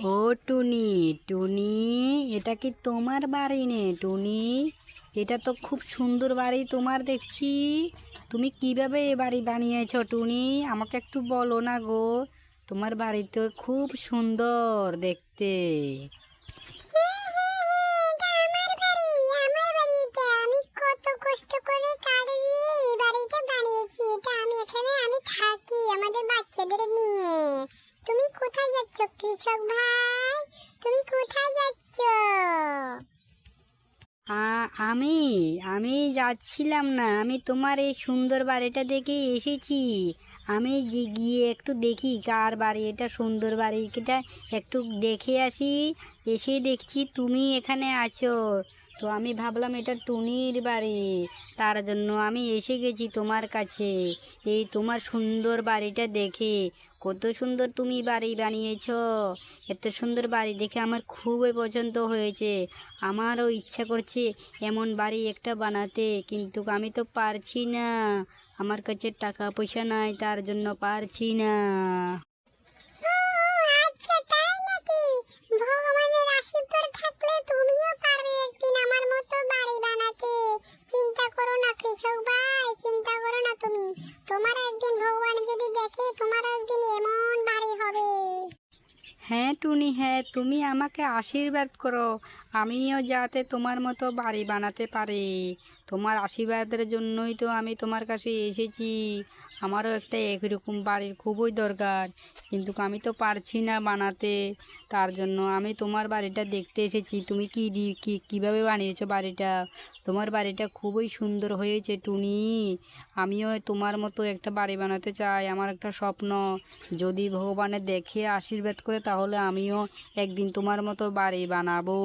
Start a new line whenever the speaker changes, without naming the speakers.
ও টুনি টুনি এটা কি তোমার বাড়ি নে টুনি এটা তো খুব সুন্দর বাড়ি তোমার দেখছি তুমি কীভাবে এ বাড়ি বানিয়েছ টুনি আমাকে একটু বলো না গো তোমার বাড়ি তো খুব সুন্দর দেখতে
আমি থাকি আমাদের বাচ্চাদের নিয়ে তুমি কোথায় যাচ্ছ, কৃষক ভাই? তুমি কোথায় যাচ্ছ?
আমি আমি যাচ্ছিলাম না। আমি তোমার এই সুন্দর বাড়িটা দেখে এসেছি। আমি যে গিয়ে একটু দেখি, কার বাড়ি এটা, সুন্দর বাড়ি এটা একটু দেখে আসি। এসে দেখছি তুমি এখানে আছো। তো আমি ভাবলাম এটা টুনির বাড়ি। তার জন্য আমি এসে গেছি তোমার কাছে। এই তোমার সুন্দর বাড়িটা দেখে। কত সুন্দর তুমি বাড়ি বানিয়েছ। এত সুন্দর বাড়ি দেখে আমার খুবই পছন্দ হয়েছে। আমারও ইচ্ছা করছে এমন বাড়ি একটা বানাতে, কিন্তু আমি তো পারছি না। আমার কাছে টাকা পয়সা নাই, তার জন্য পারছি না
ও আচ্ছা তাই নাকি ভগবানের আশীর্বাদ থাকলে তুমিও পারবে একদিন আমার মতো বাড়ি বানাতে চিন্তা করো না কৃষক ভাই চিন্তা করো না তুমি। তোমার একদিন ভগবান যদি দেখে, তোমার একদিন এমন বাড়ি হবে।
হ্যাঁ টুনি হ্যাঁ তুমি আমাকে আশীর্বাদ করো। আমিও যাতে তোমার মতো বাড়ি বানাতে পারি। তোমার আশীর্বাদের জন্যই তো আমি তোমার কাছে এসেছি। আমারও একটা একরকম বাড়ির খুবই দরকার। কিন্তু আমি তো পারছি না বানাতে। তার জন্য আমি তোমার বাড়িটা দেখতে এসেছি। তুমি কি দি, কী, কীভাবে বানিয়েছো বাড়িটা? তোমার বাড়িটা খুবই সুন্দর হয়েছে টুনি। আমিও তোমার মতো একটা বাড়ি বানাতে চাই। আমার একটা স্বপ্ন। যদি ভগবানের দেখে আশীর্বাদ করে তাহলে আমিও একদিন তোমার মতো বাড়ি বানাবো।